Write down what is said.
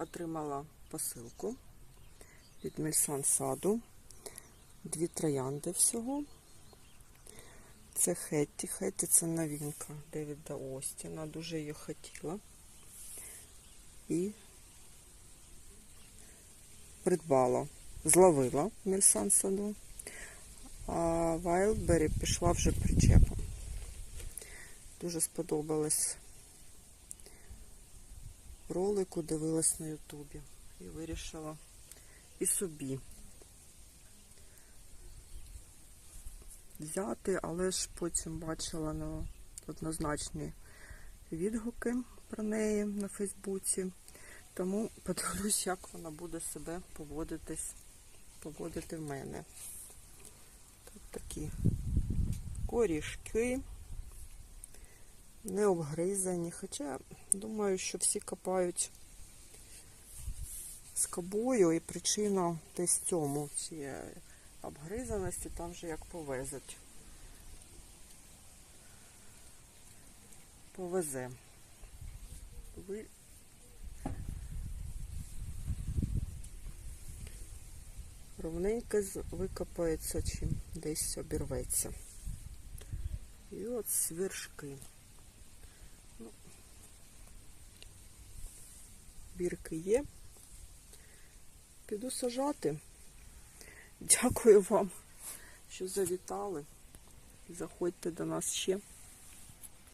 отримала посилку від Мельсан Саду. Дві троянди всього. Це Хетті. Хетті це новинка Девіда Остіна. Дуже її хотіла. І придбала. Зловила в Мельсан Саду. А Вайлдбері пішла вже причепом. Дуже сподобалось ролику, дивилась на Ютубі і вирішила і собі взяти, але ж потім бачила на однозначні відгуки про неї на Фейсбуці. Тому подивлюсь, як вона буде себе поводитись, поводити в мене. Тут такі корішки не обгризані. Хоча думаю, що всі копають скобою і причина десь в цьому цієї обгризаності, там вже як повезуть. Повезе. Ви... Ровненько викопається чи десь обірветься. І от свершки. Ну, бірки є. Піду сажати. Дякую вам, що завітали. Заходьте до нас ще.